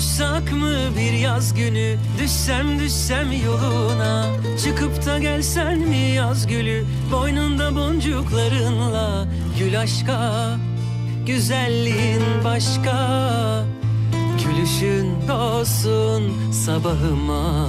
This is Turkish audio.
Buluşsak mı bir yaz günü? Düşsem düşsem yoluna. Çıkıp da gelsen mi yaz gülü? Boynunda boncuklarınla Gül aşka. Güzelliğin başka. Gülüşün olsun sabahıma